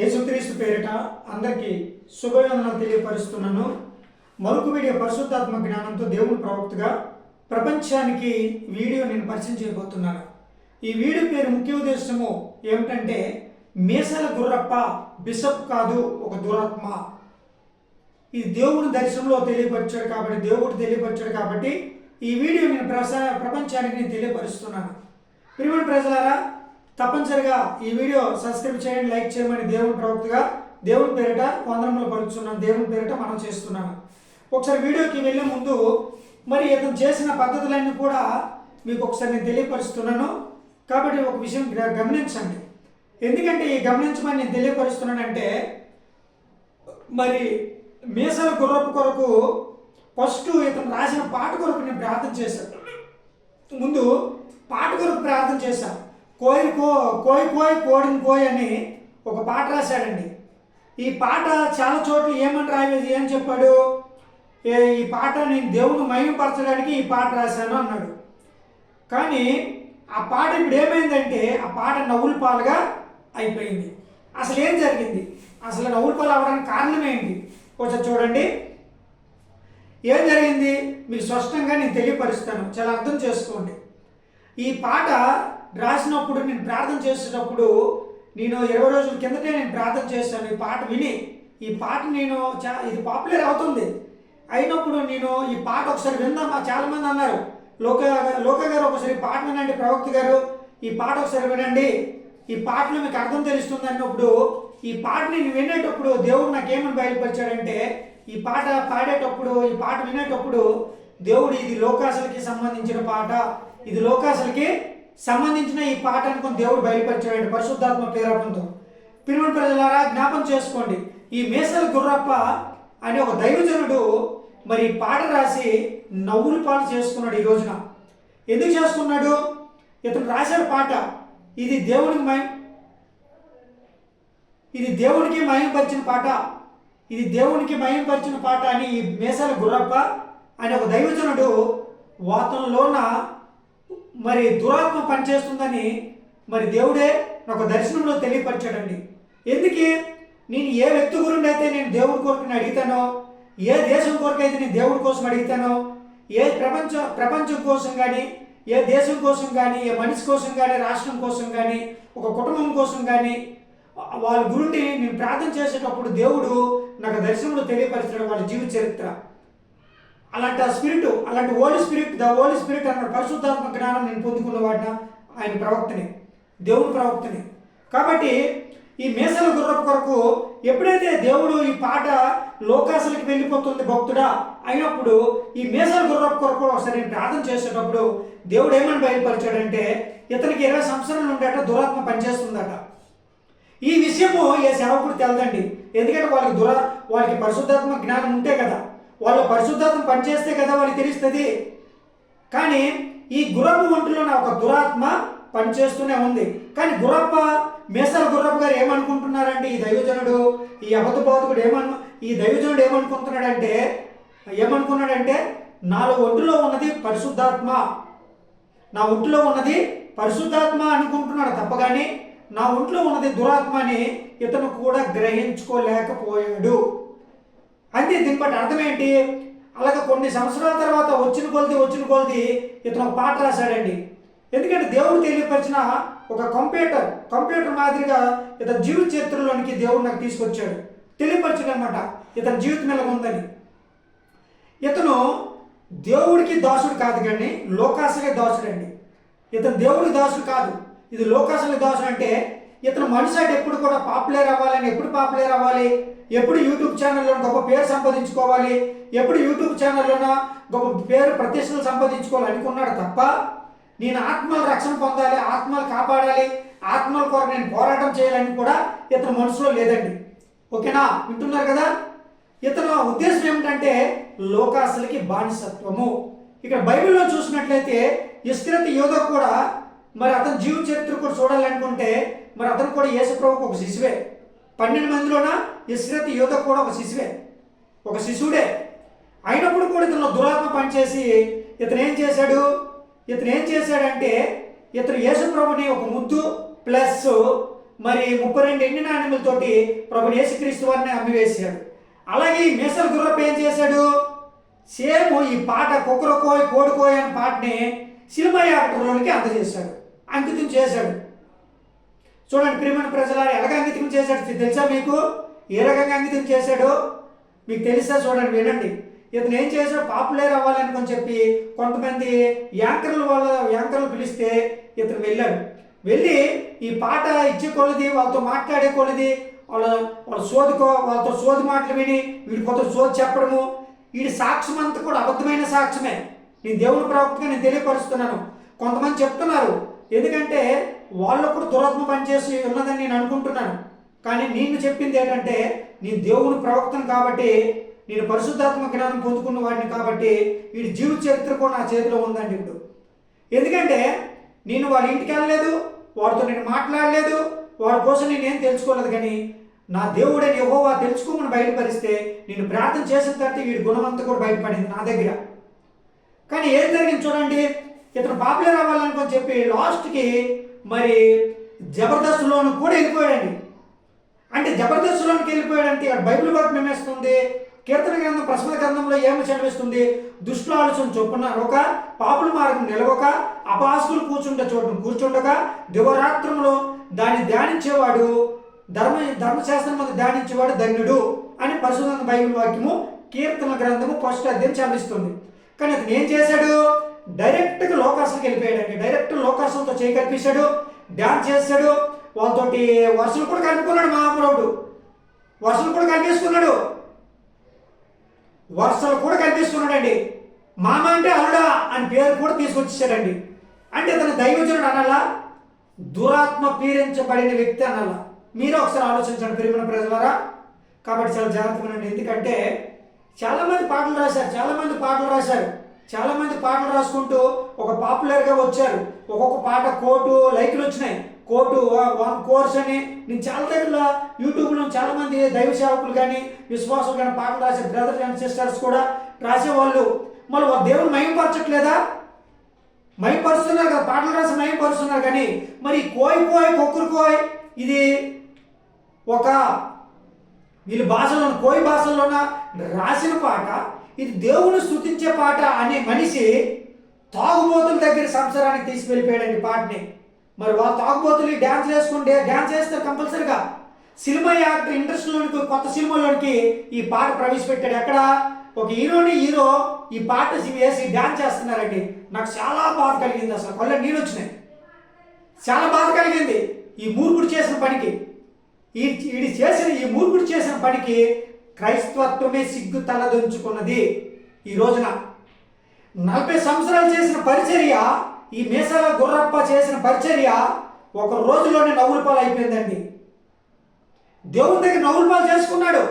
యేసుక్రీస్తు పేరిట అందరికీ శుభవందనాలు తెలియపరుస్తున్నాను. మరొక వీడియో పరిశుద్ధాత్మ జ్ఞానంతో దేవుని ప్రవక్తగా ప్రపంచానికి వీడియో నేను పరిచయం చేయబోతున్నాను. ఈ వీడియో పేరు ముఖ్య ఉద్దేశము ఏమిటంటే మీసాల గుర్రప్ప బిషప్ కాదు ఒక దురాత్మ. ఇది దేవుని దర్శనంలో తెలియపరిచాడు కాబట్టి దేవుడు తెలియపరిచాడు కాబట్టి ఈ వీడియో నేను ప్రసా ప్రపంచానికి నేను తెలియపరుస్తున్నాను. ప్రియమైన ప్రజలారా తప్పనిసరిగా ఈ వీడియో సబ్స్క్రైబ్ చేయండి లైక్ చేయమని దేవుని ప్రవక్తగా దేవుని పేరిట వందనములు పలుకుతున్నాను దేవుని పేరిట మనం చేస్తున్నాను. ఒకసారి వీడియోకి వెళ్ళే ముందు మరి ఇతను చేసిన పద్ధతులన్నీ కూడా మీకు ఒకసారి నేను తెలియపరుస్తున్నాను. కాబట్టి ఒక విషయం గ- గమనించండి. ఎందుకంటే ఈ గమనించమని నేను తెలియపరుస్తున్నానంటే మరి మీసాల గుర్రపు కొరకు ఫస్ట్ ఇతను రాసిన పాట కొరకు నేను ప్రార్థన చేశాను. ముందు పాట కొరకు ప్రార్థన చేశాను. కోయి కో కోయి కోయి కోడిని కోయి అని ఒక పాట రాశాడండి. ఈ పాట చాలా చోట్ల ఏమని రాయలేదు ఏం చెప్పాడు? ఏ ఈ పాట నేను దేవుని మహిమపరచడానికి ఈ పాట రాశాను అన్నాడు. కానీ ఆ పాట ఇప్పుడు ఏమైందంటే ఆ పాట నవ్వుల పాలుగా అయిపోయింది. అసలు ఏం జరిగింది? అసలు నవ్వుల పాలు అవడానికి కారణం ఏంటి? చూడండి. ఏం జరిగింది? మీకు స్పష్టంగా నేను తెలియపరుస్తాను. చాలా అర్థం చేసుకోండి. ఈ పాట రాసినప్పుడు నేను ప్రార్థన చేసేటప్పుడు నేను ఇరవై రోజుల కిందటే నేను ప్రార్థన చేశాను. ఈ పాట విని ఈ పాట నేను చా ఇది పాపులర్ అవుతుంది. అయినప్పుడు నేను ఈ పాట ఒకసారి విందామా చాలామంది అన్నారు లోక లోక గారు ఒకసారి పాట వినండి ప్రవక్త గారు. ఈ పాట ఒకసారి వినండి. ఈ పాటలో మీకు అర్థం తెలుస్తుంది అన్నప్పుడు ఈ పాట నేను వినేటప్పుడు దేవుడు నాకేమని బయలుపరిచాడంటే ఈ పాట పాడేటప్పుడు ఈ పాట వినేటప్పుడు దేవుడు ఇది లోకాసులకి సంబంధించిన పాట. ఇది లోకాసులకి సంబంధించిన ఈ పాట అనుకుని దేవుడు బయలుపరిచాడు పరిశుద్ధాత్మ ప్రేరేపణతో. పిరుమల ప్రజలారా జ్ఞాపం చేసుకోండి. ఈ మేసల గుర్రప్ప అనే ఒక దైవజనుడు మరి ఈ పాట రాసి నవ్వులు పాట చేసుకున్నాడు ఈ రోజున. ఎందుకు చేసుకున్నాడు? ఇతను రాశాడు పాట. ఇది దేవునికి మయం ఇది దేవునికి మయంపరిచిన పాట. ఇది దేవునికి మయంపరిచిన పాట అని ఈ మేసాల గుర్రప్ప అనే ఒక దైవజనుడు వాతంలోన మరి దురాత్మ పనిచేస్తుందని మరి దేవుడే నాకు దర్శనంలో తెలియపరిచాడండి. ఎందుకే? నేను ఏ వ్యక్తి గురించి అయితే నేను దేవుడి కొరకు నేను అడుగుతానో ఏ దేశం కొరకు అయితే నేను దేవుడి కోసం అడుగుతానో ఏ ప్రపంచ ప్రపంచం కోసం కానీ ఏ దేశం కోసం కానీ ఏ మనిషి కోసం కానీ రాష్ట్రం కోసం కానీ ఒక కుటుంబం కోసం కానీ వాళ్ళ గురుండి నేను ప్రార్థన చేసేటప్పుడు దేవుడు నాకు దర్శనంలో తెలియపరిచాడు వాళ్ళ జీవిత చరిత్ర. అలాంటి ఆ స్పిరిట్ అలాంటి old spirit the old spirit అన్న పరిశుద్ధాత్మ జ్ఞానం నేను పొందుకున్న వాడిన ఆయన ప్రవక్తని దేవుని ప్రవక్తని. కాబట్టి ఈ మేసల గుర్ర కొరకు ఎప్పుడైతే దేవుడు ఈ పాట లోకాసులకి వెళ్ళిపోతుంది భక్తుడా అయినప్పుడు ఈ మేసల గుర్ర కొరకు ఒకసారి నేను ప్రార్థన చేసేటప్పుడు దేవుడు ఏమని బయలుపరిచాడంటే ఇతనికి ఇరవై సంవత్సరాలు ఉండేట దురాత్మ పనిచేస్తుందట. ఈ విషయము ఏ సేవకుడు తెలదండి. ఎందుకంటే వాళ్ళకి దురా వాళ్ళకి పరిశుద్ధాత్మ జ్ఞానం ఉంటే కదా. వాళ్ళ పరిశుద్ధాత్మ పనిచేస్తే కదా వాళ్ళకి తెలుస్తుంది. కానీ ఈ గుర్రపు ఒంటిలో నా ఒక దురాత్మ పనిచేస్తూనే ఉంది. కానీ గుర్రప్ప మేసాల గుర్రప్ప గారు ఏమనుకుంటున్నారంటే ఈ దైవజనుడు ఈ అబద్ధ బోధకుడు ఏమను ఈ దైవజనుడు ఏమనుకుంటున్నాడంటే ఏమనుకున్నాడంటే నాలుగు ఒంటిలో ఉన్నది పరిశుద్ధాత్మ. నా ఒంటిలో ఉన్నది పరిశుద్ధాత్మ అనుకుంటున్నాడు తప్ప కానీ నా ఒంట్లో ఉన్నది దురాత్మ అని ఇతను కూడా గ్రహించుకోలేకపోయాడు. అంతే దీనిపట్టి అర్థం ఏంటి? అలాగే కొన్ని సంవత్సరాల తర్వాత వచ్చిన కొలది వచ్చిన కొలది ఇతను ఒక పాట రాశాడండి. ఎందుకంటే దేవుడు తెలియపరిచిన ఒక కంప్యూటర్ కంప్యూటర్ మాదిరిగా ఇతని జీవిత చరిత్రలోనికి దేవుడు నాకు తీసుకొచ్చాడు. తెలియపరిచాడు అనమాట ఇతని జీవితం ఎలా ఉందని. ఇతను దేవుడికి దాసుడు కాదు కానీ లోకాసులే దాసుడు అండి ఇతను దేవుడికి దాసుడు కాదు. ఇది లోకాసులకి దాసుడు అంటే ఇతను మనిషి అంటే ఎప్పుడు కూడా పాపులేర్ అవ్వాలని ఎప్పుడు పాపులేర్ అవ్వాలి? ఎప్పుడు యూట్యూబ్ ఛానల్లో గొప్ప పేరు సంపాదించుకోవాలి? ఎప్పుడు యూట్యూబ్ ఛానల్లోన గొప్ప పేరు ప్రతిష్టలు సంపాదించుకోవాలి అనుకున్నాడు తప్ప నేను ఆత్మల రక్షణ పొందాలి ఆత్మలు కాపాడాలి ఆత్మల కొరకు నేను పోరాటం చేయాలని కూడా ఇతను మనసులో లేదండి. ఓకేనా? వింటున్నారు కదా? ఇతను ఉద్దేశం ఏమిటంటే లోకాసులకి బానిసత్వము. ఇక్కడ బైబిల్లో చూసినట్లయితే ఇస్క్రతి యోధ కూడా మరి అతని జీవ చరిత్ర కూడా చూడాలనుకుంటే మరి అతను కూడా యేసుప్రభుకు ఒక శిశువే పన్నెండు మందిలోన? ఇస్రత్ యోధ కూడా ఒక శిశువే. ఒక శిశువుడే. అయినప్పుడు కూడా ఇతను దురాత్మ పనిచేసి ఇతను ఏం చేశాడు? ఇతను ఏం చేశాడంటే ఇతను యేసుప్రభుని ఒక ముద్దు ప్లస్ మరి ముప్పై రెండు ఎండిన నాణ్యములతోటి ప్రభు యేసుక్రీస్తు వారిని అమ్మివేశాడు. అలాగే ఈ మేసల గుర్రప్ప ఏం చేశాడు? సేమ్ ఈ పాట కుక్కరకోయ్ కోడుకోయ్ అనే పాటని సినిమా యాక్టర్లోనికి అందజేశాడు. అంకితం చేశాడు. చూడండి ప్రియమైన ప్రజలారు ఎలాగ అంకితం చేశాడు? తెలుసా మీకు? ఏ రకంగా అంకితం చేశాడు? మీకు తెలుసా? చూడండి వినండి. ఇతను ఏం చేశాడు? పాపులర్ అవ్వాలనుకొని చెప్పి కొంతమంది యాంకర్ల వాళ్ళ యాంకర్లు పిలిస్తే ఇతను వెళ్ళాడు. వెళ్ళి ఈ పాట ఇచ్చే కొలది వాళ్ళతో మాట్లాడే కొలది వాళ్ళ వాళ్ళ సోదుకో వాళ్ళతో సోది మాటలు విని వీడి కొత్త సోది చెప్పడము వీడి సాక్ష్యం అంతా కూడా అబద్ధమైన సాక్ష్యమే. నేను దేవుని ప్రవక్తగా నేను తెలియపరుస్తున్నాను. కొంతమంది చెప్తున్నారు ఎందుకంటే వాళ్ళు కూడా దురాత్మ పనిచేసి ఉన్నదని నేను అనుకుంటున్నాను. కానీ నేను చెప్పింది ఏంటంటే నేను దేవుని ప్రవక్తను కాబట్టి నేను పరిశుద్ధాత్మ జ్ఞానం పొందుకున్న వాడిని కాబట్టి వీడి జీవిత చరిత్ర కూడా నా చేతిలో ఉందండి ఇప్పుడు. ఎందుకంటే నేను వాళ్ళ ఇంటికి వెళ్ళలేదు వాడితో నేను మాట్లాడలేదు వాడి కోసం నేను ఏం తెలుసుకోలేదు కానీ నా దేవుడని యెహోవా తెలుసుకోమని బయటపరిస్తే నేను ప్రార్థన చేసిన తర్వాత వీడి గుణమంతా కూడా బయటపడింది నా దగ్గర. కానీ ఏం జరిగింది చూడండి ఇతను పాపులర్ అవ్వాలనుకొని చెప్పి లాస్ట్కి మరి జబర్దస్త్లోను కూడా వెళ్ళిపోయాడండి. అంటే జబర్దస్త్లోనికి వెళ్ళిపోయాడంటే ఇక్కడ బైబిల్ వాక్యం మేమేస్తుంది కీర్తన గ్రంథం ప్రశ్న గ్రంథంలో ఏమి చదివిస్తుంది? దుష్టుల ఆలోచన చొప్పున ఒక పాపుల మార్గం నిలవక అపాసుకులు కూర్చుంటే చోటు కూర్చుండగా దివరాత్రంలో దాన్ని ధ్యానించేవాడు ధర్మ ధర్మశాస్త్రం మీద ధ్యానించేవాడు ధన్యుడు అని పరిశుద్ధ బైబిల్ వాక్యము కీర్తన గ్రంథము ఫస్ట్ అధ్యయనం చదివిస్తుంది. కానీ అతను ఏం చేశాడు? డైరెక్ట్గా లోకాసులకు వెళ్ళిపోయాడండి. డైరెక్ట్ లోకాసులతో చేయి కనిపించాడు డ్యాన్స్ చేశాడు వాళ్ళతోటి వర్షలు కూడా కలుపుకున్నాడు మహాప్రభుడు వర్షలు కూడా కనిపిస్తున్నాడు. వర్షలు కూడా కనిపిస్తున్నాడండి. మామ అంటే అరుడా అని పేరు కూడా తీసుకొచ్చేసాడండి. అంటే అతను దైవజనుడు అనాలా దురాత్మ పీడించబడిన వ్యక్తి అనాలా. మీరు ఒకసారి ఆలోచించండి ప్రియమైన ప్రజలారా. కాబట్టి చాలా జాగ్రత్తగా ఉండండి. ఎందుకంటే చాలామంది పాటలు రాశారు చాలామంది పాటలు రాశారు. చాలామంది పాటలు రాసుకుంటూ ఒక పాపులర్గా వచ్చారు. ఒక్కొక్క పాట కోటు లైక్లు వచ్చినాయి. కోటు వన్ కోర్స్ అని నేను చాలా దగ్గర యూట్యూబ్లో చాలామంది దైవ సేవకులు కానీ విశ్వాసులు కానీ పాటలు రాసే బ్రదర్స్ అండ్ సిస్టర్స్ కూడా రాసేవాళ్ళు. మళ్ళీ వాళ్ళ దేవుని మయంపరచట్లేదా మయంపరుస్తున్నారు కదా పాటలు రాసి మయంపరుస్తున్నారు కానీ మరి కోయి కోయి కొక్కురు కోయ్ ఇది ఒక వీళ్ళ భాషలోన కోయి భాషలోన రాసిన పాట ఇది దేవుని స్థుతించే పాట అనే మనిషి తాగుబోతుల దగ్గర సంసారానికి తీసుకెళ్ళిపోయాడండి పాటని. మరి వాళ్ళు తాగుబోతులు డ్యాన్స్ వేసుకుంటే డ్యాన్స్ వేస్తారు కంపల్సరిగా సినిమా యాక్టర్ ఇండస్ట్రీలోనికి కొత్త సినిమాలోనికి ఈ పాట ప్రవేశపెట్టాడు. ఎక్కడ? ఒక హీరోని హీరో ఈ పాట వేసి డ్యాన్స్ చేస్తున్నారండి. నాకు చాలా బాధ కలిగింది అసలు. కళ్ళ నీళ్ళు వచ్చినాయి. చాలా బాధ కలిగింది ఈ మూర్ఖుడు చేసిన పనికి. ఈ వీడి చేసిన ఈ మూర్ఖుడు చేసిన పనికి క్రైస్తవత్వమే సిగ్గు తలదొంచుకున్నది ఈ రోజున. నలభై సంవత్సరాలు చేసిన పరిచర్య ఈ మీసాల గుర్రప్ప చేసిన పరిచర్య ఒక రోజులోనే నవ్వులపాలు అయిపోయిందండి. దేవుని దగ్గర నవ్వులపాలు చేసుకున్నాడు.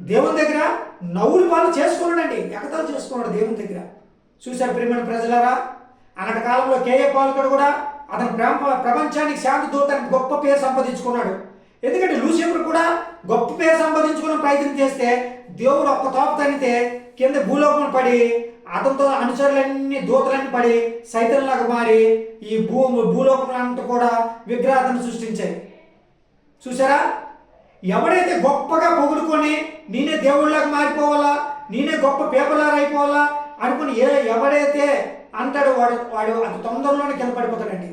దేవుని దగ్గర నవ్వులపాలు చేసుకున్నాడండి. ఎగతాలు చేసుకున్నాడు దేవుని దగ్గర. చూశారు ప్రియమైన ప్రజలారా? అన్నటి కాలంలో కేఏ పాలకుడు కూడా అతను ప్రేమ ప్రపంచానికి శాంతి దూతానికి గొప్ప పేరు సంపాదించుకున్నాడు. ఎందుకంటే లూసిఫర్ కూడా గొప్ప పేరు సంపాదించుకునే ప్రయత్నం చేస్తే దేవుడు ఒక్క తోప తనితే కింద భూలోకం పడి అతనితో అనుచరులన్నీ దూతలన్నీ పడి సైతంలాగా మారి ఈ భూ భూలోకములంతా కూడా విగ్రహాలను సృష్టించాయి. చూసారా ఎవడైతే గొప్పగా పొగుడుకొని నేనే దేవుళ్ళగా మారిపోవాలా నేనే గొప్ప పేపర్లాగా అయిపోవాలా అనుకుని ఏ ఎవడైతే అంటాడో వాడు వాడు అంత తొందరలోనే కింద పడిపోతాడండి.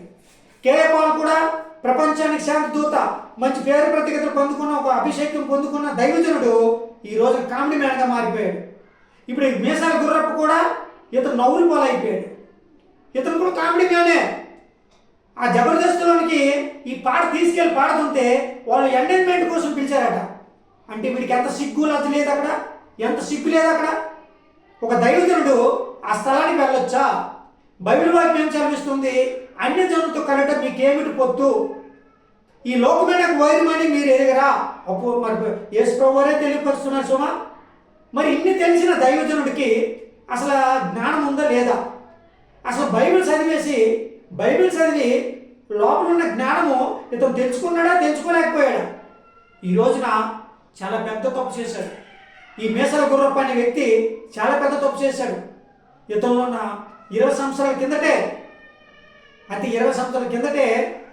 కేఏ కూడా ప్రపంచానికి శాంతి దూత మంచి పేరు ప్రత్యేకతలు పొందుకున్న ఒక అభిషేకం పొందుకున్న దైవజనుడు ఈ రోజు కామెడీ మ్యాన్గా మారిపోయాడు. ఇప్పుడు ఈ మీసాల గుర్రప్ప కూడా ఇతను నవ్వులు పాలైపోయాడు. ఇతను కూడా కామెడీ మ్యానే. ఆ జబర్దస్త్లోనికి ఈ పాట తీసుకెళ్ళి పాడుతుంటే వాళ్ళు ఎంటర్టైన్మెంట్ కోసం పిలిచారట. అంటే వీడికి ఎంత సిగ్గు లేదు అక్కడ? ఎంత సిగ్గు లేదు అక్కడ? ఒక దైవజనుడు ఆ స్థలానికి వెళ్ళొచ్చా? బైబిల్ వాక్యం చదివిస్తుంది? అన్ని జనులతో కలట మీకేమిటి పొత్తు? ఈ లోకమైన వైరమని మీరు ఎరగరా అప్పుడు మరి యేసు ప్రభువారే తెలియపరుస్తున్నారు సుమా? మరి ఇన్ని తెలిసిన దైవజనుడికి అసలు జ్ఞానం ఉందా లేదా? అసలు బైబిల్ చదివేసి బైబిల్ చదివి లోపల ఉన్న జ్ఞానము ఇతను తెలుసుకున్నాడా తెలుసుకోలేకపోయాడా? ఈ రోజున చాలా పెద్ద తప్పు చేశాడు. ఈ మేసల గుర్రప్ప అనే వ్యక్తి చాలా పెద్ద తప్పు చేశాడు. ఇతను ఉన్న ఇరవై సంవత్సరాల కిందటే అంటే ఇరవై సంవత్సరాల కిందటే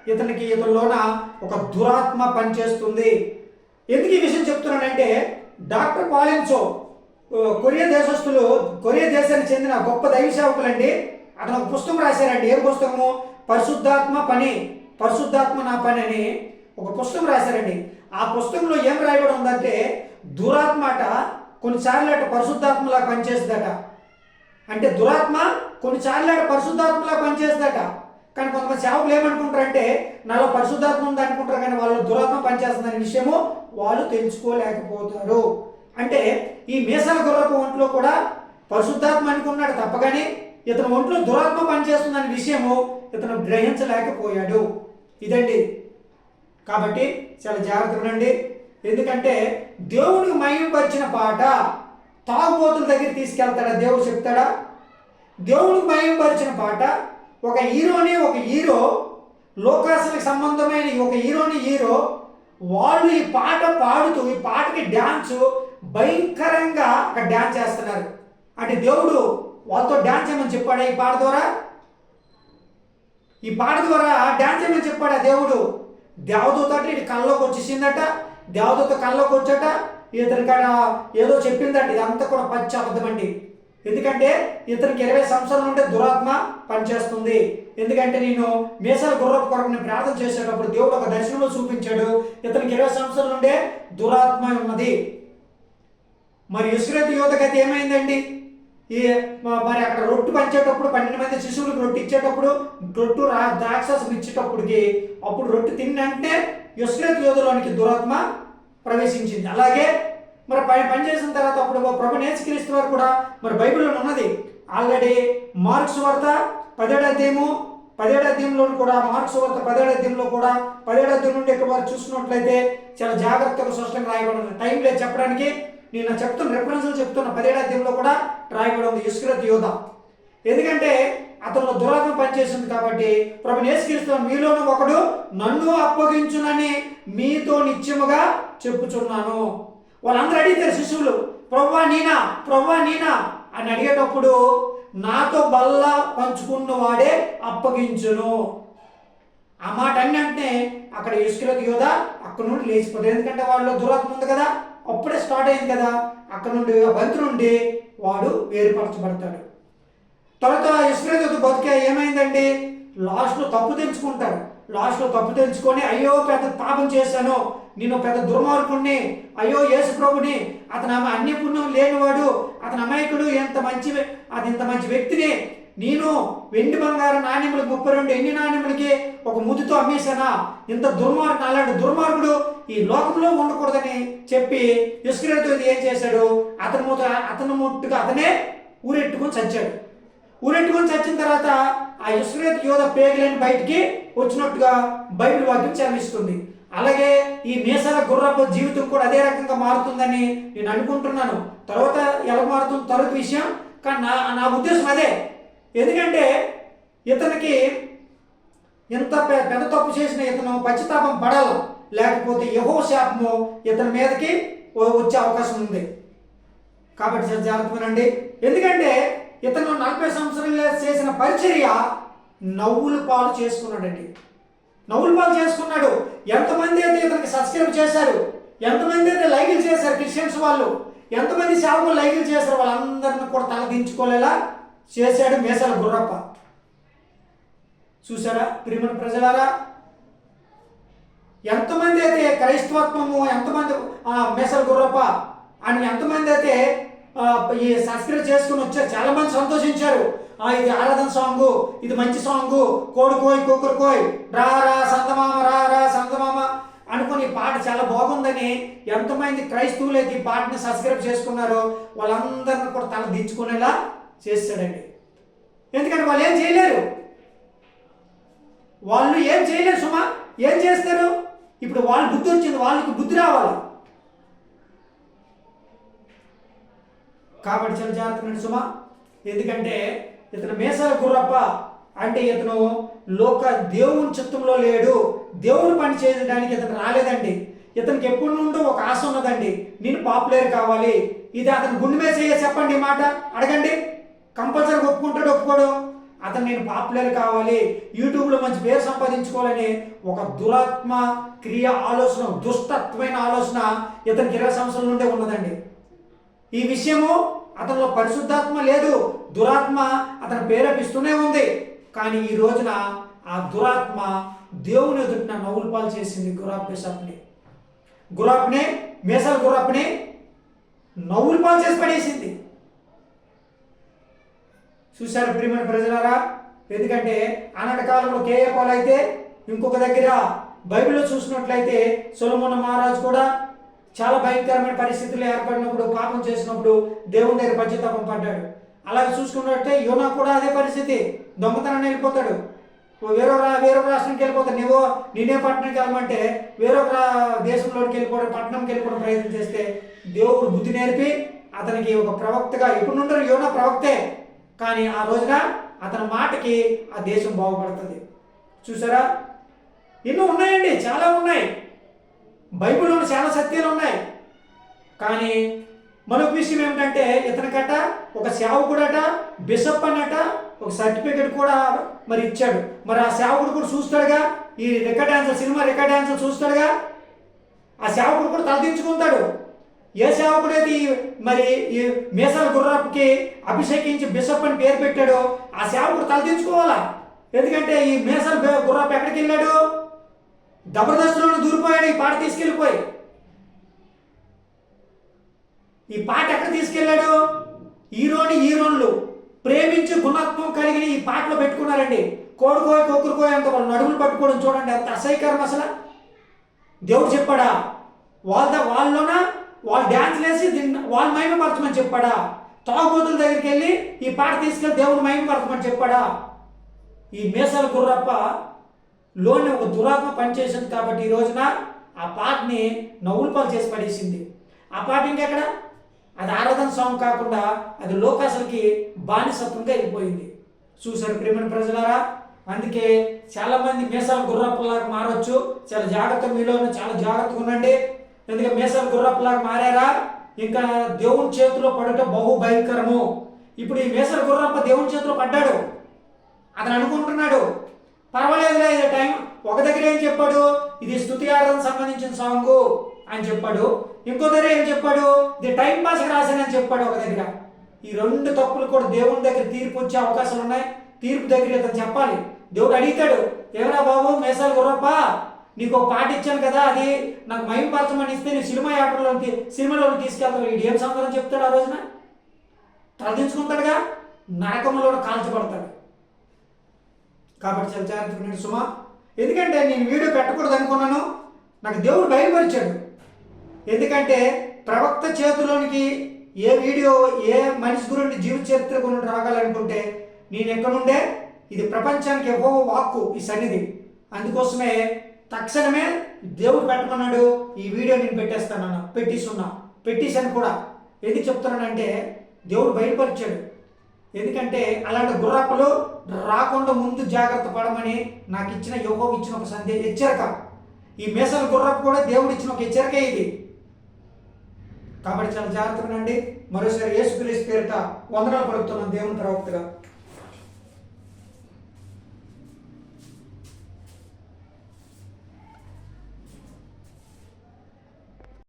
ఇతనికి ఇతనిలోన ఒక దురాత్మ పనిచేస్తుంది. ఎందుకు ఈ విషయం చెప్తున్నానంటే డాక్టర్ పాలించో కొరియా దేశస్తులు కొరియా దేశానికి చెందిన గొప్ప దైవ సేవకులండి. అతను ఒక పుస్తకం రాశారండి. ఏ పుస్తకము? పరిశుద్ధాత్మ పని పరిశుద్ధాత్మ నా పని అని ఒక పుస్తకం రాశారండి. ఆ పుస్తకంలో ఏం రాయబడి ఉందంటే దురాత్మ అట కొన్నిసార్లు అట పరిశుద్ధాత్మలా పనిచేస్తుందట. అంటే దురాత్మ కొన్నిసార్లు ఆడ పరిశుద్ధాత్మలా పనిచేస్తాట కానీ కొంతమంది సేవకులు ఏమనుకుంటారంటే నాలో పరిశుద్ధాత్మ ఉంది అనుకుంటారు కానీ వాళ్ళు దురాత్మ పనిచేస్తుందనే విషయము వాళ్ళు తెలుసుకోలేకపోతారు. అంటే ఈ మీసాల గుర్రపు ఒంట్లో కూడా పరిశుద్ధాత్మ అనుకున్నాడు తప్పగానే ఇతను ఒంట్లో దురాత్మ పనిచేస్తుందనే విషయము ఇతను గ్రహించలేకపోయాడు. ఇదండి. కాబట్టి చాలా జాగ్రత్తగా ఉండండి. ఎందుకంటే దేవుడికి మయంపరిచిన పాట తాగుబోతుల దగ్గర తీసుకెళ్తాడా? దేవుడు చెప్తాడా? దేవుడు భయంపరిచిన పాట ఒక హీరోని ఒక హీరో లోకాసులకు సంబంధమైన ఒక హీరోని హీరో వాళ్ళు ఈ పాట పాడుతూ ఈ పాటకి డ్యాన్స్ భయంకరంగా అక్కడ డ్యాన్స్ చేస్తున్నారు. అంటే దేవుడు వాళ్ళతో డ్యాన్స్ చేయమని చెప్పాడా ఈ పాట ద్వారా? ఈ పాట ద్వారా డ్యాన్స్ చేయమని చెప్పాడా దేవుడు? దేవదూత అంటే ఇటు కళ్ళలోకి వచ్చేసిందట దేవదూత కళ్ళలోకి వచ్చాట ఇతని కాడ ఏదో చెప్పిందండి ఇదంతా కూడా పచ్చి అబద్ధమండి ఎందుకంటే ఇతనికి ఇరవై సంవత్సరాల నుండి దురాత్మ పనిచేస్తుంది. ఎందుకంటే నేను మేసాల గుర్రపు కొరకు నేను ప్రార్థన చేసేటప్పుడు దేవుడు ఒక దర్శనంలో చూపించాడు ఇతనికి ఇరవై సంవత్సరాల నుండే దురాత్మ ఉన్నది. మరి ఇస్రేత్ యువత గతి ఏమైందండి? ఈ మరి అక్కడ రొట్టు పంచేటప్పుడు పన్నెండు మంది శిశువులకు రొట్టు ఇచ్చేటప్పుడు రొట్టు రా ద్రాక్షసం ఇచ్చేటప్పటికి అప్పుడు రొట్టు తిన్నంటే ఇస్రేత్ యోధులోనికి దురాత్మ ప్రవేశించింది. అలాగే మరి పని పనిచేసిన తర్వాత అప్పుడు ప్రభు నేర్చుక్రీస్తు వారు కూడా మరి బైబిల్లో ఉన్నది. ఆల్రెడీ మార్క్స్ వార్త పదిహేడు అధ్యాయము పదిహేడు అధ్యాయంలో కూడా మార్క్స్ వార్త పదిహేడు అధ్యాయంలో కూడా పదిహేడు అధ్యాయం నుండి ఇక్కడ వారు చూసినట్లయితే చాలా జాగ్రత్తగా స్పష్టంగా రాయబడి ఉంది. టైం లేదు చెప్పడానికి. నేను చెప్తున్న రెఫరెన్స్లు చెప్తున్న పదిహేడు అధ్యాయంలో కూడా రాయబడి ఉంది. ఇస్క్రత్ యోధ. ఎందుకంటే అతను దురాత్మ పనిచేసింది కాబట్టి ప్రభు నేసుకరిస్తున్న మీలోనూ ఒకడు నన్ను అప్పగించునని మీతో నిత్యముగా చెప్పుచున్నాను. వాళ్ళందరూ అడిగితే శిశువులు ప్రవ్వా నీనా ప్రవ్వా నీనా? అని అడిగేటప్పుడు నాతో బల్ల పంచుకున్న వాడే అప్పగించును. ఆ మాట అన్నంటే అక్కడ ఇసుకలోకి యోధ అక్కడ నుండి లేచిపోతాడు. ఎందుకంటే వాళ్ళు దురాత్మ ఉంది కదా అప్పుడే స్టార్ట్ అయింది కదా అక్కడ నుండి బంతి నుండి వాడు వేరుపరచబడతాడు. తర్వాత ఇసుకలోకి బతికే ఏమైందండి? లాస్ట్లో తప్పు తెలుసుకుంటాడు లాస్ట్లో తప్పు తెలుసుకొని అయ్యో పెద్ద పాపం చేశాను నేను పెద్ద దుర్మార్గుణ్ణి అయ్యో యేసు ప్రభుని అతను ఆమె అన్ని పుణ్యం లేనివాడు అతను అమాయకుడు ఎంత మంచి అది ఇంత మంచి వ్యక్తిని నేను వెండి బంగారం నాణ్యములకు ముప్పై రెండు ఎన్ని నాణ్యములకి ఒక ముదితో అమ్మేశానా? ఇంత దుర్మార్గుడు అలాంటి దుర్మార్గుడు ఈ లోకంలో ఉండకూడదని చెప్పి ఇస్క్రేతో ఏం చేశాడు? అతను మూత అతను ముట్టుగా అతనే ఊరెట్టుకుని చచ్చాడు ఊరెట్టుకొని చచ్చిన తర్వాత ఆ ఇస్రేత్ యోధ పేగలేని బయటికి వచ్చినట్టుగా బైబిల్ వాక్యం చదివిస్తుంది. అలాగే ఈ మీసాల గుర్రపు జీవితం కూడా అదే రకంగా మారుతుందని నేను అనుకుంటున్నాను. తర్వాత ఎలా మారుతుంది? తర్వాత విషయం. కానీ నా నా ఉద్దేశం అదే. ఎందుకంటే ఇతనికి ఎంత పెద్ద తప్పు చేసిన ఇతను పశ్చితాపం పడాలి. లేకపోతే యహో శాపము ఇతని మీదకి వచ్చే అవకాశం ఉంది. కాబట్టి సార్ జాగ్రత్త ఎందుకంటే ఇతను నలభై సంవత్సరాలు చేసిన పరిచర్య నవ్వులు పాలు చేసుకున్నాడండి. నవ్వులు పాలు చేసుకున్నాడు. ఎంతమంది అయితే ఇతనికి సబ్స్క్రైబ్ చేశారు ఎంతమంది అయితే లైకులు చేశారు క్రిస్టియన్స్ వాళ్ళు ఎంతమంది సేవకులు లైకులు చేశారు వాళ్ళందరిని కూడా తలదించుకోలేలా చేశాడు మేసాల గుర్రప్ప. చూసారా ప్రియమైన ప్రజలారా? ఎంతమంది అయితే క్రైస్తవత్వము ఎంతమంది ఆ, మేసల గుర్రప్ప అని ఎంతమంది అయితే ఈ సబ్స్క్రైబ్ చేసుకుని వచ్చారు. చాలా మంది సంతోషించారు. ఆ, ఇది ఆరాధన సాంగ్ ఇది మంచి సాంగ్. కోడి కుక్కరుకోయ్ కుక్కరు రా రా సంతమామ రా రా సంతమామ అనుకుని ఈ పాట చాలా బాగుందని ఎంతమంది క్రైస్తవులు ఈ పాటని సబ్స్క్రైబ్ చేసుకున్నారో వాళ్ళందరిని కూడా తల దించుకునేలా చేస్తాడండి ఎందుకంటే వాళ్ళు ఏం చేయలేరు. వాళ్ళు ఏం చేయలేరు సుమా. ఏం చేస్తారు? ఇప్పుడు వాళ్ళు బుద్ధి వచ్చింది వాళ్ళకి బుద్ధి రావాలి. కాబట్టి చాలా జాగ్రత్త సుమా. ఎందుకంటే ఇతను మేసాల గుర్రప్ప. అంటే ఇతను లోక దేవుని చిత్తంలో లేడు. దేవుని పని చేయడానికి ఇతను రాలేదండి. ఇతనికి ఎప్పటి నుండో ఒక ఆశ ఉన్నదండి. నేను పాపులర్ కావాలి. ఇది అతను గుండె మీద చేయ చెప్పండి మాట. అడగండి. కంపల్సరీ ఒప్పుకుంటాడు ఒప్పుకోడు. అతను అతను నేను పాపులర్ కావాలి. యూట్యూబ్లో మంచి పేరు సంపాదించుకోవాలని ఒక దురాత్మ క్రియ ఆలోచన దుష్టత్వమైన ఆలోచన ఇతనికి ఇరవై సంవత్సరాల నుండే ఉన్నదండి. ఈ విషయము అతనిలో పరిశుద్ధాత్మ లేదు దురాత్మ అతను ప్రేరేపిస్తూనే ఉంది. కానీ ఈ రోజున ఆ దురాత్మ దేవుని ఎదుటిన నవ్వులు పాలు చేసింది గురాబ్ బిషప్ని గురాబ్ని మేసల్ గురాబ్ని నవ్వులు పాలు చేసి పడేసింది. చూశారు ప్రియమైన ప్రజలారా? ఎందుకంటే ఆనాటి కాలంలో కేఏ పాల్ అయితే ఇంకొక దగ్గర బైబిల్లో చూసినట్లయితే సొలమున మహారాజు కూడా చాలా భయంకరమైన పరిస్థితులు ఏర్పడినప్పుడు పాపం చేసినప్పుడు దేవుని దగ్గర పశ్చాత్తాపం పడ్డాడు. అలాగే చూసుకున్నట్టే యోనా కూడా అదే పరిస్థితి. దొంగతనాన్ని వెళ్ళిపోతాడు. ఓ వేరే వేరే రాష్ట్రానికి వెళ్ళిపోతాడు. నువ్వు నేనే పట్టణానికి వెళ్ళమంటే వేరొక దేశంలోకి వెళ్ళిపోవడం పట్టణంకి వెళ్ళిపోవడం ప్రయత్నం చేస్తే దేవుడు బుద్ధి నేర్పి అతనికి ఒక ప్రవక్తగా ఇప్పుడు నుండి యోనా ప్రవక్తే. కానీ ఆ రోజున అతని మాటకి ఆ దేశం బాగుపడుతుంది. చూసారా? ఎన్నో ఉన్నాయండి. చాలా ఉన్నాయి. బైబిల్లో చాలా సత్యాలు ఉన్నాయి. కానీ మరొక విషయం ఏమిటంటే ఇతనికట ఒక సేవకుడట బిషప్ అన్నట ఒక సర్టిఫికెట్ కూడా మరి ఇచ్చాడు. మరి ఆ సేవకుడు కూడా చూస్తాడుగా? ఈ record dancer cinema record dancer చూస్తాడుగా? ఆ సేవకుడు కూడా తలదించుకుంటాడు ఏ సేవకుడైతే ఈ మరి ఈ మీసాల గుర్రపుకి అభిషేకించి బిషప్ అని పేరు పెట్టాడో ఆ సేవకుడు తలదించుకోవాలా ఎందుకంటే ఈ మీసాల గుర్రపు ఎక్కడికి వెళ్ళాడు? జబర్దస్త్లోనే దూరిపోయాడు ఈ పాట తీసుకెళ్ళిపోయి. ఈ పాట ఎక్కడ తీసుకెళ్ళాడు? హీరోని హీరోన్లు ప్రేమించి గుణత్వం కలిగిన ఈ పాటలో పెట్టుకున్నారండి. కోడుకోయ కొక్కురుకోయ అంత వాళ్ళు నడుములు పట్టుకోవడం చూడండి అంత అసహ్యకరం అసలు. దేవుడు చెప్పాడా వాళ్ళ వాళ్ళలోన? వాళ్ళు డ్యాన్స్ వేసి దీన్ని వాళ్ళు మహిమపరచమని చెప్పాడా? తాగుబోతుల దగ్గరికి వెళ్ళి ఈ పాట తీసుకెళ్ళి దేవుడు మహిమపరచమని చెప్పాడా? ఈ మేసాల గుర్రప్ప లోని ఒక దురాత్మ పనిచేసింది కాబట్టి ఈ రోజున ఆ పాటని నవ్వులు పాలు చేసి పడేసింది. ఆ పాట ఇంకెక్కడ? అది ఆరాధన సాంగ్ కాకుండా అది లోకాసులకి బానిసత్వంగా వెళ్ళిపోయింది చూసారు ప్రేమని ప్రజలారా? అందుకే చాలామంది మంది గుర్రప్పలాగా మారొచ్చు. చాలా జాగ్రత్త మీలో చాలా జాగ్రత్తగా ఉండండి. ఎందుకంటే మీసాల గుర్రప్పలాగా మారారా? ఇంకా దేవుని చేతిలో పడటం బహు భయంకరము. ఇప్పుడు ఈ మేసల గుర్రప్ప దేవుని చేతిలో పడ్డాడు. అతను అనుకుంటున్నాడు పర్వాలేదులే ఇది టైం. ఒక దగ్గర ఏం చెప్పాడు? ఇది స్థుతి ఆరాధన సంబంధించిన సాంగ్ అని చెప్పాడు. ఇంకో దగ్గర ఏం చెప్పాడు? ఇది టైం పాస్కి రాశానని చెప్పాడు ఒక దగ్గర. ఈ రెండు తప్పులు కూడా దేవుని దగ్గర తీర్పు వచ్చే అవకాశాలు ఉన్నాయి. తీర్పు దగ్గర ఇతను చెప్పాలి. దేవుడు అడుగుతాడు ఏమరా బాబు మేసాలు గుర్రప్ప? నీకు ఒక పాట ఇచ్చాను కదా అది నాకు మైంపరచమని ఇస్తే నేను సినిమా యాటర్లో సినిమాలో తీసుకెళ్తాను. వీడు ఏం సంబంధం చెప్తాడు ఆ రోజున? తలదించుకుంటాడుగా. నరకంలో కాల్చబడతాడు. కాబట్టి చాలా జాగ్రత్తగా ఉండండి సుమా. ఎందుకంటే నేను వీడియో పెట్టకూడదు అనుకున్నాను. నాకు దేవుడు బయలుపరిచాడు. ఎందుకంటే ప్రవక్త చేతిలోనికి ఏ వీడియో ఏ మనిషి గురించి జీవిత చరిత్ర గురించి రాగాలనుకుంటే నేను ఎక్కడుండే? ఇది ప్రపంచానికి ఎవో వాక్కు ఈ సన్నిధి. అందుకోసమే తక్షణమే దేవుడు పెట్టమన్నాడు ఈ వీడియో నేను పెట్టేస్తానన్నా పెట్టిస్తున్నా పెట్టేశాను కూడా. ఎందుకు చెప్తున్నానంటే దేవుడు బయలుపరిచాడు. ఎందుకంటే అలాంటి గుర్రపులు రాకుండా ముందు జాగ్రత్త పడమని నాకు ఇచ్చిన యోగం ఇచ్చిన ఒక సందే హెచ్చరిక. ఈ మేసల గుర్రపు కూడా దేవుడు ఇచ్చిన ఒక హెచ్చరిక ఇది. కాబట్టి చాలా జాగ్రత్తగా ఉండండి. మరోసారి యేసుక్రీస్తు పేరిట వందనాలు పడుతున్నాం దేవుని ప్రవక్తగా.